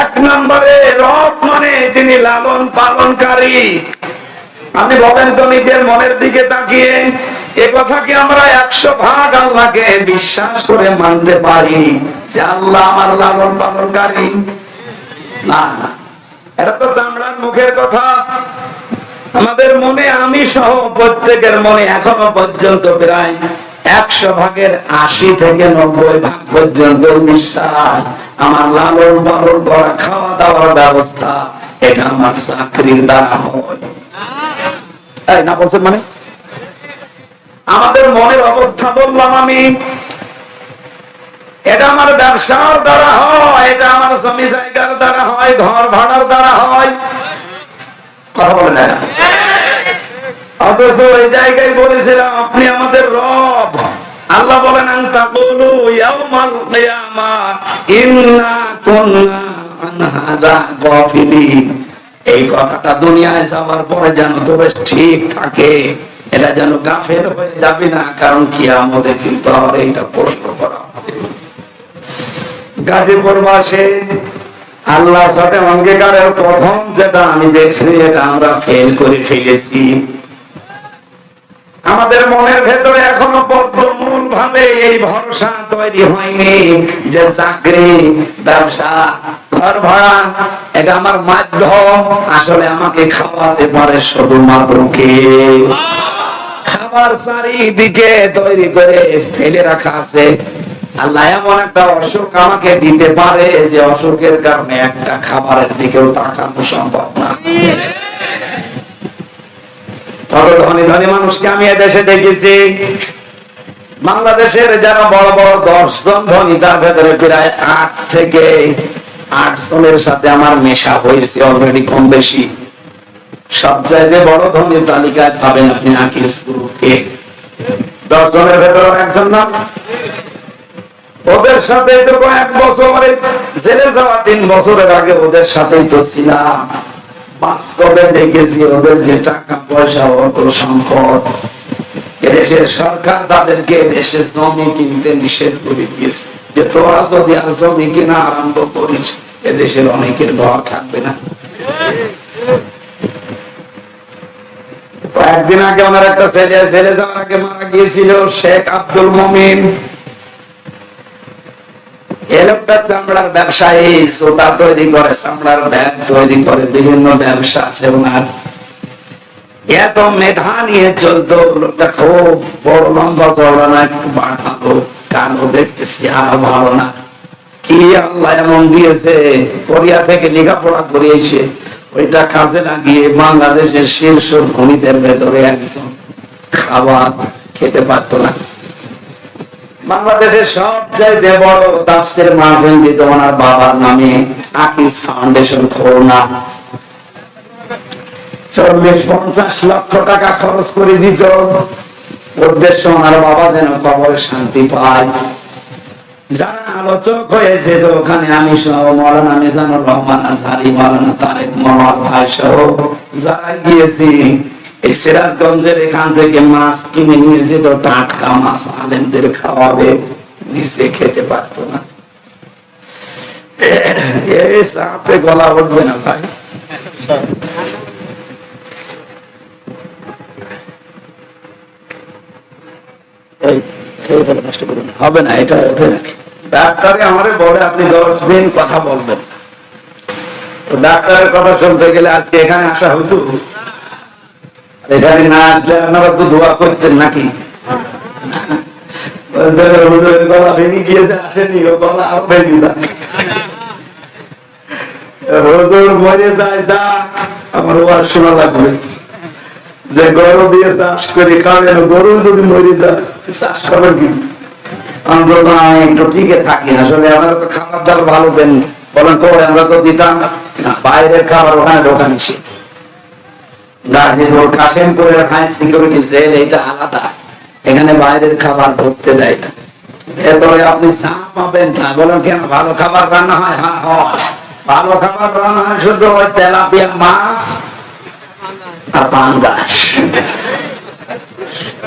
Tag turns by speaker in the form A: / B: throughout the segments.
A: এক নম্বরে রব মানে যিনি লালন পালনকারী। আপনি বলেন তো নিজের মনের দিকে তাকিয়ে, এ কথা কি আমরা একশো ভাগ আল্লাহকে বিশ্বাস করে মানতে পারি যে আল্লাহ আমার লালন পালনকারী? না না। এটা তো চামড়ার মুখের কথা। আমাদের মনে আমি সহ প্রত্যেকের মনে এখনও পর্যন্ত প্রায় একশো ভাগের আশি থেকে নব্বই ভাগ পর্যন্ত বিশ্বাস আমার লালন পালন করা খাওয়া দাওয়ার ব্যবস্থা, এটা আমার চাকরির দ্বারা হয়। না বলছেন মানে? আমাদের মনের অবস্থা বললাম আমি। এটা আমার ব্যবসার দ্বারা হয়, এটা আমার জমি জায়গার দ্বারা হয়, ঘর ভাড়ার দ্বারা হয়। কথা বলে না। অথচ ওই জায়গায় বলেছিলাম, আপনি আমাদের রব বলেন এই কথাটা দুনিয়ায় যাওয়ার পরে যেন তো বেশ ঠিক থাকে, এটা যেন গাফেল হয়ে যাবে না, কারণ কিয়ামতে কিন্তু আর এইটা প্রশ্ন করা গাজীপুর মাসে আল্লাহ সাথে অঙ্গীকারের প্রথম যেটা আমি দেখছি, এটা আমরা ফেল করে ফেলেছি। আমাদের মনের ভেতরে এখনও বদ্ধমূল ভাবে এই ভরসা তৈরি হয়নি যে চাকরি, ব্যবসা, ঘর ভাড়া, এটা আমার মাধ্যম। আসলে আমাকে খাওয়াতে পারে শুধুমাত্র কে? খাবার চারিদিকে তৈরি করে ফেলে রাখা আছে। আল্লাহ এমন একটা অসুখ আমাকে দিতে পারে যে অসুখের কারণে একটা খাবারের দিকেও তাকানো সম্ভব না। ধনী ধনী মানুষকে আমি এদেশে দেখেছি বাংলাদেশের যারা বড় বড় দশ জন ধনী তার ভেতরে প্রায় আট থেকে আট জনের সাথে আমার মেশা হয়েছে অলরেডি কম বেশি। সব জায়গায় বড় ধনীর তালিকায় পাবেন আপনি আকিস গ্রুপকে। দশ জনের ভেতরে একজন ওদের সাথে তো বছরে, জেলে যাওয়া তিন বছরের আগে ওদের সাথেই তো ছিলাম। বাস্তবে দেখেছি ওদের যে টাকা পয়সা, অত সংকট এদেশের সরকার তাদেরকে দেশে জমি কিনতে নিষেধ করে দিয়েছে। যে তোরা যদি আর জমি কিনা আরম্ভ করিস, এদেশের অনেকের ঘর থাকবে না। কয়েকদিন আগে ওনার একটা ছেলে ছেলে যাওয়ার আগে মারা গিয়েছিল, শেখ আব্দুল মমিন। লোকটা চামড়ার ব্যবসায়ী তৈরি করে, চামড়ার ব্যাগ তৈরি করে, বিভিন্ন ব্যবসা আছে ওনার। এত মেধা নিয়ে চলতো লোকটা খুব বড় লম্বা চড়া না একটু বাড়ালো কালো দেখতেছি, আর ভালো না। কি আল্লাহ এমন দিয়েছে? কোরিয়া থেকে লেখাপড়া করিয়েছে ওইটা কাজে লাগিয়ে বাংলাদেশের শীর্ষ ধনীদের ভেতরে একজন খাবার খেতে পারতো না। বাংলাদেশের সবচাইতে বড় তাফসির মাহফিল দিত ওনার বাবার নামে, আকিস ফাউন্ডেশন, খুলনা। চল্লিশ, পঞ্চাশ লক্ষ টাকা খরচ করে দিত। উদ্দেশ্য ওনার বাবা যেন কবরে শান্তি পায়। যারা আলোচক হয়েছে তো ওখানে আমি সহ মৌলানা মিজানুর রহমান আজহারি, মৌলানা তারেক মোহাম্মদ ভাই সহ যারা গিয়েছি, এই সিরাজগঞ্জের এখান থেকে মাছ কিনে নিয়ে যেত, টাটকা মাছ আলেমদের খাওয়াবে নিচে খেতে পারতো না। এই সাপে গলা উঠবে না ভাই। হবে না, এটা নাকি ডাক্তারে আমারে বলে আপনি দশ দিন কথা বলবেন। ডাক্তারের কথা শুনতে গেলে আজকে এখানে আসা হতো। এখানে না আসলে আপনারা তো দোয়া করতেন নাকি? মরে যায় আমার শোনা লাগবে। যে গরু দিয়ে চাষ করে খাবেন গরু যদি মরে যায় চাষ কি অন্তত আমি একটু টিকে থাকি আসলে আমরা তো খাবার দাবার ভালো দেন বলেন তো আমরা তো দিতাম খাবার ওখানে গাজীপুর, কাশিমপুরের হাই সিকিউরিটি জেল এটা আলাদা। এখানে বাইরের খাবার ঢুকতে দেয় না। এরপরে আপনি চা পাবেন না বলেন কেন? ভালো খাবার রান্না হয়? হ্যাঁ হয়। ভালো খাবার রান্না হয় শুধু ওই তেলাপিয়া মাছ আর পাঙ্গাস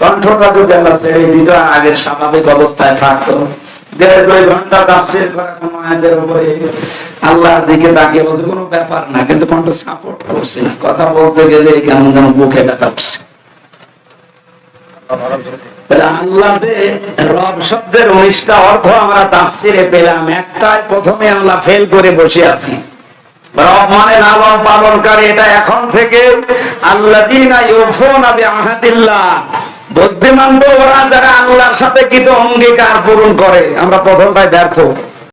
A: কণ্ঠটা যদি আমরা ছেড়ে দিত, আগের স্বাভাবিক অবস্থায় থাকতো। দেড় দুই ঘণ্টা তাফসির করা কোনো আয়াতের উপরে আল্লাহর দিকে তাকিয়ে বলছে, কোনো ব্যাপার না, কিন্তু কণ্ঠ সাপোর্ট করছে না। কথা বলতে গেলে কেমন বুকে ব্যথা তাহলে আল্লাহ যে রব শব্দের উনিশটা অর্থ আমরা তাফসিরে পেলাম, একটাই প্রথমে আল্লাহ ফেল করে বসে আছি। রব মানে লালন পালনকারী, এটা এখন থেকে। আল্লাযীনা ইউফুনা বিআহাদিল্লাহ। বুদ্ধিমান ওরা যারা আল্লাহর সাথে কৃত অঙ্গীকার পূরণ করে আমরা প্রথমটাই ব্যর্থ।